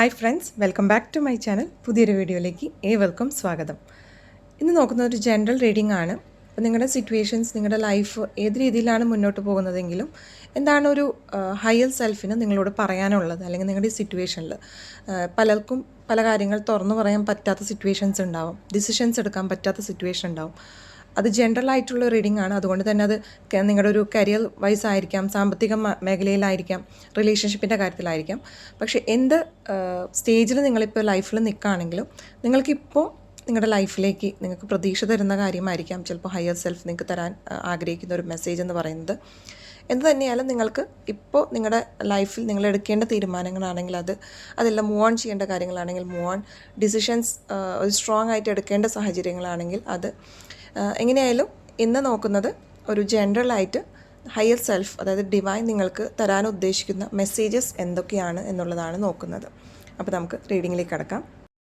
Hi friends welcome back to my channel പുതിയൊരു വീഡിയോയിലേക്ക് ഏവർക്കും സ്വാഗതം. ഇന്ന് നോക്കുന്ന ഒരു ജനറൽ റീഡിംഗ് ആണ്. അപ്പോൾ നിങ്ങളുടെ സിറ്റുവേഷൻസ് നിങ്ങളുടെ ലൈഫ് ഏത് രീതിയിലാണ് മുന്നോട്ട് പോകുന്നതെങ്കിലും എന്താണ് ഒരു ഹയർ സെൽഫിന് നിങ്ങളോട് പറയാനുള്ളത്? അല്ലെങ്കിൽ നിങ്ങളുടെ സിറ്റുവേഷനിൽ പലർക്കും പല കാര്യങ്ങൾ തുറന്നു പറയാൻ പറ്റാത്ത സിറ്റുവേഷൻസ് ഉണ്ടാവും. ഡിസിഷൻസ് എടുക്കാൻ പറ്റാത്ത സിറ്റുവേഷൻ ഉണ്ടാവും. അത് ജനറൽ ആയിട്ടുള്ള റീഡിംഗ് ആണ്. അതുകൊണ്ട് തന്നെ അത് നിങ്ങളുടെ ഒരു കരിയർ വൈസ് ആയിരിക്കാം സാമ്പത്തിക മേഖലയിലായിരിക്കാം റിലേഷൻഷിപ്പിന്റെ കാര്യത്തിലായിരിക്കാം. പക്ഷേ എന്ത് സ്റ്റേജിൽ നിങ്ങളിപ്പോൾ ലൈഫിൽ നിൽക്കുകയാണെങ്കിലും നിങ്ങൾക്കിപ്പോൾ നിങ്ങളുടെ ലൈഫിലേക്ക് നിങ്ങൾക്ക് പ്രതീക്ഷ തരുന്ന കാര്യമായിരിക്കാം. ചിലപ്പോൾ ഹയർ സെൽഫ് നിങ്ങൾക്ക് തരാൻ ആഗ്രഹിക്കുന്ന ഒരു മെസ്സേജ് എന്ന് പറയുന്നത്. എന്ത് തന്നെയായാലും നിങ്ങൾക്ക് ഇപ്പോൾ നിങ്ങളുടെ ലൈഫിൽ നിങ്ങൾ എടുക്കേണ്ട തീരുമാനങ്ങളാണെങ്കിൽ അത് അതെല്ലാം മൂവ് ഓൺ ചെയ്യേണ്ട കാര്യങ്ങളാണെങ്കിൽ മൂവ് ഓൺ ഡിസിഷൻസ് ഒരു സ്ട്രോങ് ആയിട്ട് എടുക്കേണ്ട സാഹചര്യങ്ങളാണെങ്കിൽ അത് എങ്ങനെയായാലും ഇന്ന് നോക്കുന്നത് ഒരു ജനറലായിട്ട് ഹയർ സെൽഫ് അതായത് ഡിവൈൻ നിങ്ങൾക്ക് തരാൻ ഉദ്ദേശിക്കുന്ന മെസ്സേജസ് എന്തൊക്കെയാണ് എന്നുള്ളതാണ് നോക്കുന്നത്. അപ്പോൾ നമുക്ക് റീഡിങ്ങിലേക്ക് കടക്കാം.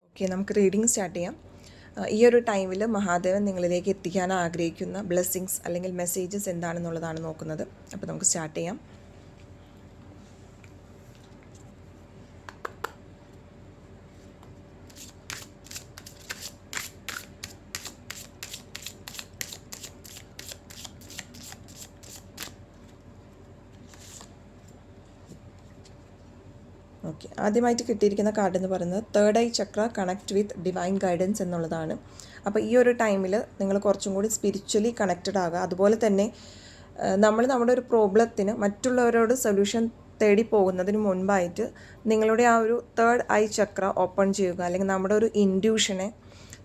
ഓക്കെ നമുക്ക് റീഡിങ് സ്റ്റാർട്ട് ചെയ്യാം. ഈ ഒരു ടൈമിൽ മഹാദേവൻ നിങ്ങളിലേക്ക് എത്തിക്കാൻ ആഗ്രഹിക്കുന്ന ബ്ലെസ്സിങ്സ് അല്ലെങ്കിൽ മെസ്സേജസ് എന്താണെന്നുള്ളതാണ് നോക്കുന്നത്. അപ്പോൾ നമുക്ക് സ്റ്റാർട്ട് ചെയ്യാം. ഓക്കെ ആദ്യമായിട്ട് കിട്ടിയിരിക്കുന്ന കാർഡ് എന്ന് പറയുന്നത് third eye chakra connect with divine guidance എന്നുള്ളതാണ്. അപ്പോൾ ഈ ഒരു ടൈമിൽ നിങ്ങൾ കുറച്ചും കൂടി സ്പിരിച്വലി കണക്റ്റഡ് ആകുക അതുപോലെ തന്നെ നമ്മൾ നമ്മുടെ ഒരു പ്രോബ്ലത്തിന് മറ്റുള്ളവരോട് സൊല്യൂഷൻ തേടി പോകുന്നതിന് മുൻപായിട്ട് നിങ്ങളുടെ ആ ഒരു തേർഡ് ഐ ചക്ര ഓപ്പൺ ചെയ്യുക. അല്ലെങ്കിൽ നമ്മുടെ ഒരു ഇൻഡ്യൂഷനെ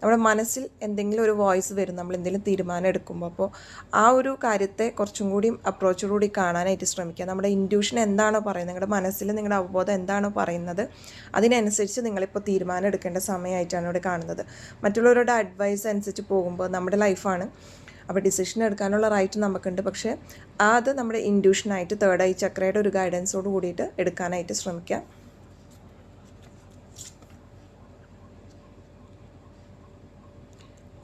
നമ്മുടെ മനസ്സിൽ എന്തെങ്കിലും ഒരു വോയിസ് വരും നമ്മൾ എന്തെങ്കിലും തീരുമാനം എടുക്കുമ്പോൾ അപ്പോൾ ആ ഒരു കാര്യത്തെ കുറച്ചും കൂടി അപ്രോച്ചോടുകൂടി കാണാനായിട്ട് ശ്രമിക്കുക. നമ്മുടെ ഇൻഡ്യൂഷൻ എന്താണോ പറയുന്നത് നിങ്ങളുടെ മനസ്സിൽ നിങ്ങളുടെ അവബോധം എന്താണോ പറയുന്നത് അതിനനുസരിച്ച് നിങ്ങളിപ്പോൾ തീരുമാനം എടുക്കേണ്ട സമയമായിട്ടാണ് ഇവിടെ കാണുന്നത്. മറ്റുള്ളവരുടെ അഡ്വൈസ് അനുസരിച്ച് പോകുമ്പോൾ നമ്മുടെ ലൈഫാണ് അപ്പോൾ ഡിസിഷൻ എടുക്കാനുള്ള റൈറ്റ് നമുക്കുണ്ട്. പക്ഷേ അത് നമ്മുടെ ഇൻഡ്യൂഷനായിട്ട് തേർഡ് ഐ ചക്രയുടെ ഒരു ഗൈഡൻസോട് കൂടിയിട്ട് എടുക്കാനായിട്ട് ശ്രമിക്കുക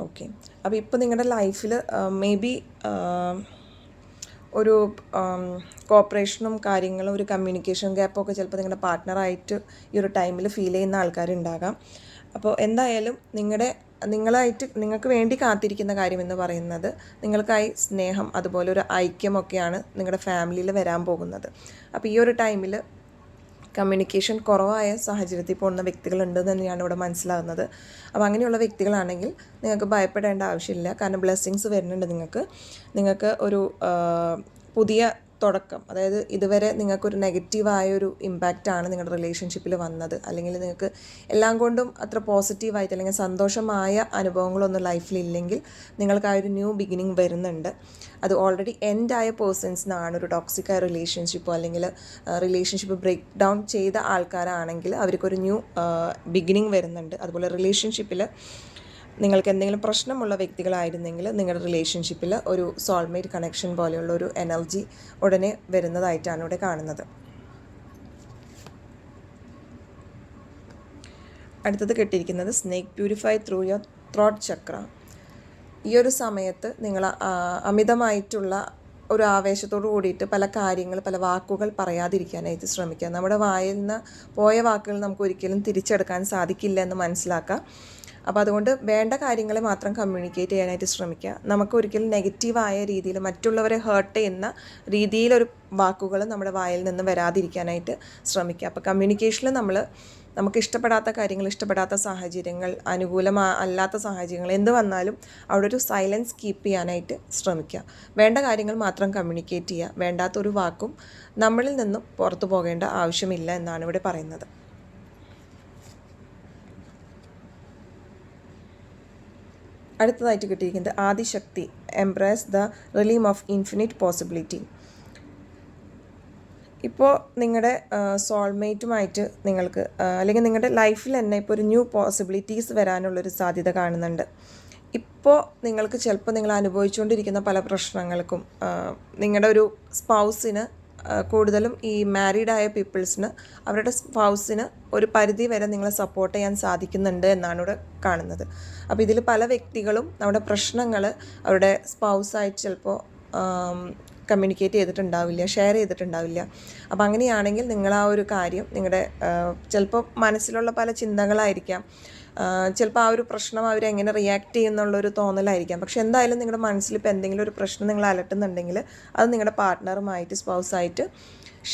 ഓക്കെ അപ്പോൾ ഇപ്പോൾ നിങ്ങളുടെ ലൈഫിൽ മേ ബി ഒരു കോപ്പറേഷനും കാര്യങ്ങളും ഒരു കമ്മ്യൂണിക്കേഷൻ ഗ്യാപ്പൊക്കെ ചിലപ്പോൾ നിങ്ങളുടെ പാർട്ട്ണറായിട്ട് ഈ ഒരു ടൈമിൽ ഫീൽ ചെയ്യുന്ന ആൾക്കാരുണ്ടാകാം. അപ്പോൾ എന്തായാലും നിങ്ങളുടെ നിങ്ങളായിട്ട് നിങ്ങൾക്ക് വേണ്ടി കാത്തിരിക്കുന്ന കാര്യം എന്ന് പറയുന്നത് നിങ്ങൾക്കായി സ്നേഹം അതുപോലെ ഒരു ഐക്യമൊക്കെയാണ് നിങ്ങളുടെ ഫാമിലിയിൽ വരാൻ പോകുന്നത്. അപ്പോൾ ഈ ഒരു ടൈമിൽ കമ്മ്യൂണിക്കേഷൻ കുറവായ സാഹചര്യത്തിൽ പോകുന്ന വ്യക്തികളുണ്ടെന്ന് തന്നെയാണ് ഇവിടെ മനസ്സിലാകുന്നത് അപ്പോൾ അങ്ങനെയുള്ള വ്യക്തികളാണെങ്കിൽ നിങ്ങൾക്ക് ഭയപ്പെടേണ്ട ആവശ്യമില്ല. കാരണം ബ്ലെസ്സിങ്സ് വരുന്നുണ്ട് നിങ്ങൾക്ക്. നിങ്ങൾക്ക് ഒരു പുതിയ തുടക്കം. അതായത് ഇതുവരെ നിങ്ങൾക്കൊരു നെഗറ്റീവായ ഒരു ഇമ്പാക്റ്റാണ് നിങ്ങളുടെ റിലേഷൻഷിപ്പിൽ വന്നത്. അല്ലെങ്കിൽ നിങ്ങൾക്ക് എല്ലാം കൊണ്ടും അത്ര പോസിറ്റീവായിട്ട് അല്ലെങ്കിൽ സന്തോഷമായ അനുഭവങ്ങളൊന്നും ലൈഫിൽ ഇല്ലെങ്കിൽ നിങ്ങൾക്ക് ആ ഒരു ന്യൂ ബിഗിനിങ് വരുന്നുണ്ട്. അത് ഓൾറെഡി എൻഡ് ആയ പേഴ്സൺസിനാണ് ഒരു ടോക്സിക് ആയ റിലേഷൻഷിപ്പോ അല്ലെങ്കിൽ റിലേഷൻഷിപ്പ് ബ്രേക്ക് ഡൗൺ ചെയ്ത ആൾക്കാരാണെങ്കിൽ അവർക്കൊരു ന്യൂ ബിഗിനിങ് വരുന്നുണ്ട്. അതുപോലെ റിലേഷൻഷിപ്പിൽ നിങ്ങൾക്ക് എന്തെങ്കിലും പ്രശ്നമുള്ള വ്യക്തികളായിരുന്നെങ്കിൽ നിങ്ങളുടെ റിലേഷൻഷിപ്പിൽ ഒരു സോൾമേറ്റ് കണക്ഷൻ പോലെയുള്ള ഒരു എനർജി ഉടനെ വരുന്നതായിട്ടാണ് ഇവിടെ കാണുന്നത്. അടുത്തത് കിട്ടിയിരിക്കുന്നത് snake purify through your throat chakra ഈ ഒരു സമയത്ത് നിങ്ങൾ അമിതമായിട്ടുള്ള ഒരു ആവേശത്തോട് കൂടിയിട്ട് പല കാര്യങ്ങൾ പല വാക്കുകൾ പറയാതിരിക്കാനായിട്ട് ശ്രമിക്കുക. നമ്മുടെ വായിൽ നിന്ന് പോയ വാക്കുകൾ നമുക്ക് ഒരിക്കലും തിരിച്ചെടുക്കാൻ സാധിക്കില്ല എന്ന് മനസ്സിലാക്കുക. അപ്പോൾ അതുകൊണ്ട് വേണ്ട കാര്യങ്ങളെ മാത്രം കമ്മ്യൂണിക്കേറ്റ് ചെയ്യാനായിട്ട് ശ്രമിക്കുക. നമുക്ക് ഒരിക്കലും നെഗറ്റീവായ രീതിയിൽ മറ്റുള്ളവരെ ഹേർട്ട് ചെയ്യുന്ന രീതിയിലൊരു വാക്കുകൾ നമ്മുടെ വായിൽ നിന്ന് വരാതിരിക്കാനായിട്ട് ശ്രമിക്കുക. അപ്പോൾ കമ്മ്യൂണിക്കേഷനിൽ നമ്മൾ നമുക്ക് ഇഷ്ടപ്പെടാത്ത കാര്യങ്ങൾ ഇഷ്ടപ്പെടാത്ത സാഹചര്യങ്ങൾ അനുകൂലമാ അല്ലാത്ത സാഹചര്യങ്ങൾ എന്ത് വന്നാലും അവിടെ ഒരു സൈലൻസ് കീപ്പ് ചെയ്യാനായിട്ട് ശ്രമിക്കുക. വേണ്ട കാര്യങ്ങൾ മാത്രം കമ്മ്യൂണിക്കേറ്റ് ചെയ്യുക. വേണ്ടാത്തൊരു വാക്കും നമ്മളിൽ നിന്നും പുറത്തു പോകേണ്ട ആവശ്യമില്ല എന്നാണ് ഇവിടെ പറയുന്നത്. അടുത്തതായിട്ട് കിട്ടിയിരിക്കുന്നത് Adishakti embrace the realm of infinite possibility ഇപ്പോൾ നിങ്ങളുടെ സോൾമേറ്റുമായിട്ട് നിങ്ങൾക്ക് അല്ലെങ്കിൽ നിങ്ങളുടെ ലൈഫിൽ തന്നെ ഇപ്പോൾ ഒരു ന്യൂ പോസിബിലിറ്റീസ് വരാനുള്ളൊരു സാധ്യത കാണുന്നുണ്ട്. ഇപ്പോൾ നിങ്ങൾക്ക് ചിലപ്പോൾ നിങ്ങൾ അനുഭവിച്ചുകൊണ്ടിരിക്കുന്ന പല പ്രശ്നങ്ങൾക്കും നിങ്ങളുടെ ഒരു സ്പൗസിന് കൂടുതലും ഈ മാരീഡ് ആയ പീപ്പിൾസിന് അവരുടെ സ്പൗസിന് ഒരു പരിധി വരെ നിങ്ങളെ സപ്പോർട്ട് ചെയ്യാൻ സാധിക്കുന്നുണ്ട് എന്നാണ് ഇവിടെ കാണുന്നത്. അപ്പോൾ ഇതിൽ പല വ്യക്തികളും നമ്മുടെ പ്രശ്നങ്ങൾ അവരുടെ സ്പൗസായിട്ട് ചിലപ്പോൾ കമ്മ്യൂണിക്കേറ്റ് ചെയ്തിട്ടുണ്ടാവില്ല ഷെയർ ചെയ്തിട്ടുണ്ടാവില്ല. അപ്പോൾ അങ്ങനെയാണെങ്കിൽ നിങ്ങൾ ആ ഒരു കാര്യം നിങ്ങളുടെ ചിലപ്പോൾ മനസ്സിലുള്ള പല ചിന്തകളായിരിക്കാം. ചിലപ്പോൾ ആ ഒരു പ്രശ്നം അവർ എങ്ങനെ റിയാക്ട് ചെയ്യുന്നുള്ളൊരു തോന്നലായിരിക്കാം. പക്ഷെ എന്തായാലും നിങ്ങളുടെ മനസ്സിൽ ഇപ്പോൾ എന്തെങ്കിലും ഒരു പ്രശ്നം നിങ്ങൾ അലട്ടുന്നുണ്ടെങ്കിൽ അത് നിങ്ങളുടെ പാർട്ട്ണറുമായിട്ട് സ്പൗസായിട്ട്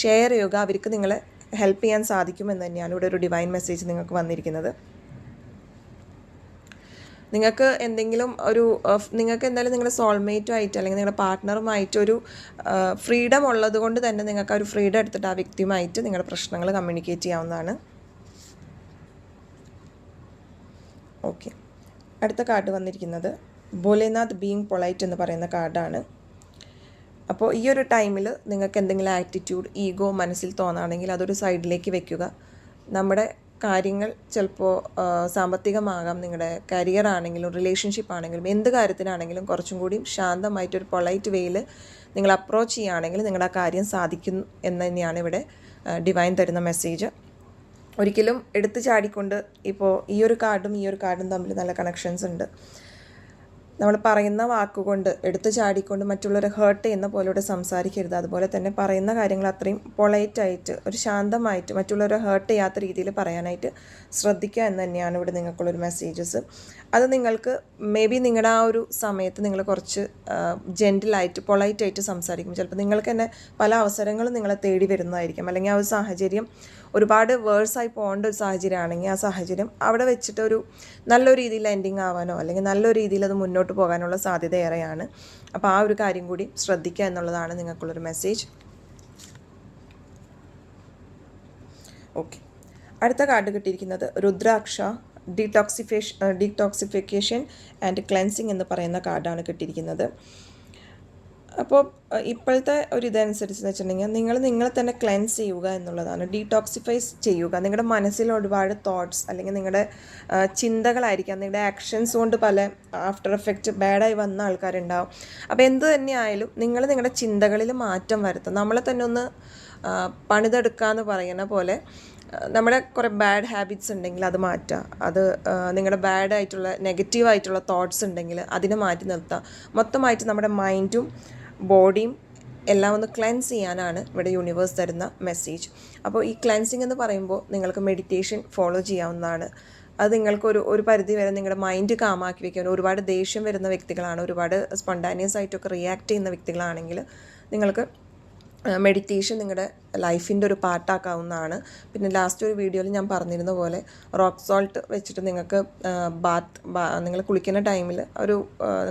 ഷെയർ ചെയ്യുക. അവർക്ക് നിങ്ങളെ ഹെൽപ്പ് ചെയ്യാൻ സാധിക്കുമെന്ന് തന്നെയാണ് ഇവിടെ ഒരു ഡിവൈൻ മെസ്സേജ് നിങ്ങൾക്ക് വന്നിരിക്കുന്നത്. നിങ്ങൾക്ക് എന്തെങ്കിലും ഒരു നിങ്ങൾക്ക് എന്തായാലും നിങ്ങളുടെ സോൾമേറ്റുമായിട്ട് അല്ലെങ്കിൽ നിങ്ങളുടെ പാർട്ട്ണറുമായിട്ട് ഒരു ഫ്രീഡം ഉള്ളത് കൊണ്ട് തന്നെ നിങ്ങൾക്ക് ആ ഒരു ഫ്രീഡം എടുത്തിട്ട് ആ വ്യക്തിയുമായിട്ട് നിങ്ങളുടെ പ്രശ്നങ്ങൾ കമ്മ്യൂണിക്കേറ്റ് ചെയ്യാവുന്നതാണ്. ഓക്കെ അടുത്ത കാർഡ് വന്നിരിക്കുന്നത് ഭോലേനാഥ് ബീങ് പൊളൈറ്റ് എന്ന് പറയുന്ന കാർഡാണ് അപ്പോൾ ഈ ഒരു ടൈമിൽ നിങ്ങൾക്ക് എന്തെങ്കിലും ആറ്റിറ്റ്യൂഡ് ഈഗോ മനസ്സിൽ തോന്നുകയാണെങ്കിൽ അതൊരു സൈഡിലേക്ക് വെക്കുക. നമ്മുടെ കാര്യങ്ങൾ ചിലപ്പോൾ സാമ്പത്തികമാകാം നിങ്ങളുടെ കരിയർ ആണെങ്കിലും റിലേഷൻഷിപ്പ് ആണെങ്കിലും എന്ത് കാര്യത്തിനാണെങ്കിലും കുറച്ചും കൂടി ശാന്തമായിട്ടൊരു പൊളൈറ്റ് വേയിൽ നിങ്ങൾ അപ്രോച്ച് ചെയ്യുകയാണെങ്കിൽ നിങ്ങളുടെ ആ കാര്യം സാധിക്കും എന്ന് തന്നെയാണ് ഇവിടെ ഡിവൈൻ തരുന്ന മെസ്സേജ് ഒരിക്കലും എടുത്തു ചാടിക്കൊണ്ട് ഇപ്പോൾ ഈ ഒരു കാർഡും ഈ ഒരു കാർഡും തമ്മിൽ നല്ല കണക്ഷൻസ് ഉണ്ട്. നമ്മൾ പറയുന്ന വാക്കുകൊണ്ട് എടുത്തു ചാടിക്കൊണ്ട് മറ്റുള്ളവരെ ഹേർട്ട് ചെയ്യുന്ന പോലെ സംസാരിക്കരുത്. അതുപോലെ തന്നെ പറയുന്ന കാര്യങ്ങൾ അത്രയും പൊളൈറ്റായിട്ട് ഒരു ശാന്തമായിട്ട് മറ്റുള്ളവരെ ഹേർട്ട് ചെയ്യാത്ത രീതിയിൽ പറയാനായിട്ട് ശ്രദ്ധിക്കുക എന്ന് തന്നെയാണ് ഇവിടെ നിങ്ങൾക്കുള്ളൊരു മെസ്സേജസ് അത് നിങ്ങൾക്ക് മേ ബി നിങ്ങളുടെ ആ ഒരു സമയത്ത് നിങ്ങൾ കുറച്ച് ജെന്റിലായിട്ട് പൊളൈറ്റായിട്ട് സംസാരിക്കും ചിലപ്പോൾ നിങ്ങൾക്ക് തന്നെ പല അവസരങ്ങളും നിങ്ങളെ തേടി വരുന്നതായിരിക്കും. അല്ലെങ്കിൽ ആ ഒരു സാഹചര്യം ഒരുപാട് വേഴ്സായി പോകേണ്ട ഒരു സാഹചര്യമാണെങ്കിൽ ആ സാഹചര്യം അവിടെ വെച്ചിട്ട് ഒരു നല്ല രീതിയിൽ എൻഡിങ് ആവാനോ അല്ലെങ്കിൽ നല്ല രീതിയിൽ അത് മുന്നോട്ട് പോകാനുള്ള സാധ്യത ഏറെയാണ്. അപ്പോൾ ആ ഒരു കാര്യം കൂടി ശ്രദ്ധിക്കുക എന്നുള്ളതാണ് നിങ്ങൾക്കുള്ളൊരു മെസ്സേജ് ഓക്കെ അടുത്ത കാർഡ് കിട്ടിയിരിക്കുന്നത് rudraksha detoxification detoxification and cleansing എന്ന് പറയുന്ന കാർഡാണ് കിട്ടിയിരിക്കുന്നത്. അപ്പോൾ ഇപ്പോഴത്തെ ഒരു ഇതനുസരിച്ച് വെച്ചിട്ടുണ്ടെങ്കിൽ നിങ്ങൾ നിങ്ങളെ തന്നെ ക്ലെൻസ് ചെയ്യുക എന്നുള്ളതാണ്. ഡീടോക്സിഫൈസ് ചെയ്യുക. നിങ്ങളുടെ മനസ്സിൽ ഒരുപാട് തോട്ട്സ് അല്ലെങ്കിൽ നിങ്ങളുടെ ചിന്തകളായിരിക്കാം. നിങ്ങളുടെ ആക്ഷൻസ് കൊണ്ട് പല ആഫ്റ്റർ എഫക്റ്റ് ബാഡായി വന്ന ആൾക്കാരുണ്ടാവും. അപ്പോൾ എന്ത് തന്നെയായാലും നിങ്ങൾ നിങ്ങളുടെ ചിന്തകളിൽ മാറ്റം വരുത്തും നമ്മളെ തന്നെ ഒന്ന് പണിതെടുക്കുക എന്ന് പറയുന്ന പോലെ നമ്മുടെ കുറേ ബാഡ് ഹാബിറ്റ്സ് ഉണ്ടെങ്കിൽ അത് മാറ്റുക. അത് നിങ്ങളുടെ ബാഡ് ആയിട്ടുള്ള നെഗറ്റീവ് ആയിട്ടുള്ള തോട്ട്സ് ഉണ്ടെങ്കിൽ അതിനെ മാറ്റി നിർത്തുക. മൊത്തമായിട്ട് നമ്മുടെ മൈൻഡും ബോഡിയും എല്ലാം ഒന്ന് ക്ലെൻസ് ചെയ്യാനാണ് ഇവിടെ യൂണിവേഴ്സ് തരുന്ന മെസ്സേജ്. അപ്പോൾ ഈ ക്ലെൻസിങ് എന്ന് പറയുമ്പോൾ നിങ്ങൾക്ക് മെഡിറ്റേഷൻ ഫോളോ ചെയ്യാവുന്നതാണ്. അത് നിങ്ങൾക്കൊരു ഒരു പരിധി വരെ നിങ്ങളുടെ മൈൻഡ് കാമാക്കി വെക്കാൻ ഒരുപാട് ദേഷ്യം വരുന്ന വ്യക്തികളാണ് ഒരുപാട് സ്പോണ്ടാനിയസ് ആയിട്ടൊക്കെ റിയാക്ട് ചെയ്യുന്ന വ്യക്തികളാണെങ്കിൽ നിങ്ങൾക്ക് മെഡിറ്റേഷൻ നിങ്ങളുടെ ലൈഫിന്റെ ഒരു പാർട്ടാക്കാവുന്നതാണ് പിന്നെ ലാസ്റ്റ് ഒരു വീഡിയോയിൽ ഞാൻ പറഞ്ഞിരുന്ന പോലെ റോക്ക് സോൾട്ട് വെച്ചിട്ട് നിങ്ങൾക്ക് ബാത്ത് നിങ്ങൾ കുളിക്കുന്ന ടൈമിൽ ഒരു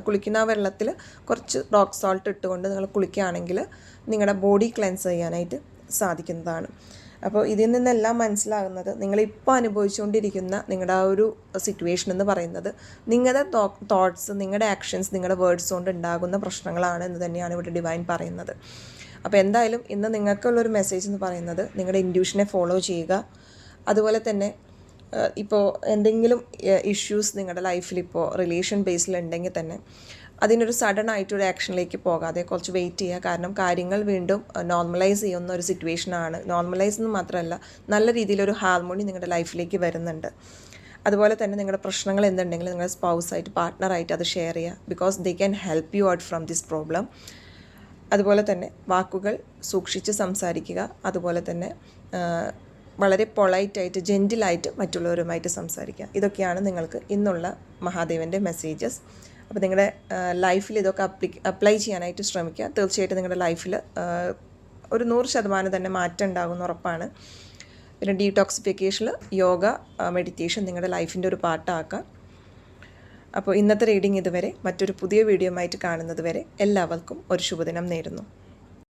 കുളിക്കുന്ന വെള്ളത്തിൽ കുറച്ച് റോക്ക് സോൾട്ട് ഇട്ടുകൊണ്ട് നിങ്ങൾ കുളിക്കുകയാണെങ്കിൽ നിങ്ങളുടെ ബോഡി ക്ലെൻസ് ചെയ്യാനായിട്ട് സാധിക്കുന്നതാണ്. അപ്പോൾ ഇതിൽ നിന്നെല്ലാം മനസ്സിലാകുന്നത് നിങ്ങളിപ്പോൾ അനുഭവിച്ചുകൊണ്ടിരിക്കുന്ന നിങ്ങളുടെ ആ ഒരു സിറ്റുവേഷൻ എന്ന് പറയുന്നത് നിങ്ങളുടെ തോട്ട്സ് നിങ്ങളുടെ ആക്ഷൻസ് നിങ്ങളുടെ വേർഡ്സ് കൊണ്ട് ഉണ്ടാകുന്ന പ്രശ്നങ്ങളാണ് എന്ന് തന്നെയാണ് ഇവിടെ ഡിവൈൻ പറയുന്നത്. അപ്പോൾ എന്തായാലും ഇന്ന് നിങ്ങൾക്കുള്ളൊരു മെസ്സേജ് എന്ന് പറയുന്നത് നിങ്ങളുടെ ഇൻഡ്യൂഷനെ ഫോളോ ചെയ്യുക. അതുപോലെ തന്നെ ഇപ്പോൾ എന്തെങ്കിലും ഇഷ്യൂസ് നിങ്ങളുടെ ലൈഫിൽ ഇപ്പോൾ റിലേഷൻ ബേസിൽ ഉണ്ടെങ്കിൽ തന്നെ അതിനൊരു സഡൻ ആയിട്ടൊരു ആക്ഷനിലേക്ക് പോകാതെ കുറച്ച് വെയിറ്റ് ചെയ്യുക. കാരണം കാര്യങ്ങൾ വീണ്ടും നോർമലൈസ് ചെയ്യുന്ന ഒരു സിറ്റുവേഷനാണ് നോർമലൈസ് എന്ന് മാത്രമല്ല നല്ല രീതിയിലൊരു ഹാർമോണി നിങ്ങളുടെ ലൈഫിലേക്ക് വരുന്നുണ്ട്. അതുപോലെ തന്നെ നിങ്ങളുടെ പ്രശ്നങ്ങൾ എന്തുണ്ടെങ്കിലും നിങ്ങളുടെ സ്പൗസായിട്ട് പാർട്ട്ണറായിട്ട് അത് ഷെയർ ചെയ്യുക. Because they can help you out from this problem അതുപോലെ തന്നെ വാക്കുകൾ സൂക്ഷിച്ച് സംസാരിക്കുക അതുപോലെ തന്നെ വളരെ പൊളൈറ്റായിട്ട് ജെന്റിലായിട്ട് മറ്റുള്ളവരുമായിട്ട് സംസാരിക്കുക. ഇതൊക്കെയാണ് നിങ്ങൾക്ക് ഇന്നുള്ള മഹാദേവന്റെ മെസ്സേജസ്. അപ്പോൾ നിങ്ങളുടെ ലൈഫിൽ ഇതൊക്കെ അപ്ലി അപ്ലൈ ചെയ്യാനായിട്ട് ശ്രമിക്കുക. തീർച്ചയായിട്ടും നിങ്ങളുടെ ലൈഫിൽ ഒരു നൂറ് ശതമാനം തന്നെ മാറ്റം ഉണ്ടാകുമെന്ന് ഉറപ്പാണ്. പിന്നെ ഡീടോക്സിഫിക്കേഷനിൽ യോഗ മെഡിറ്റേഷൻ നിങ്ങളുടെ ലൈഫിന്റെ ഒരു പാർട്ടാക്കുക അപ്പോൾ ഇന്നത്തെ റീഡിംഗ് ഇതുവരെ മറ്റൊരു പുതിയ വീഡിയോ ആയിട്ട് കാണുന്നത് വരെ എല്ലാവർക്കും ഒരു ശുഭദിനം നേരുന്നു.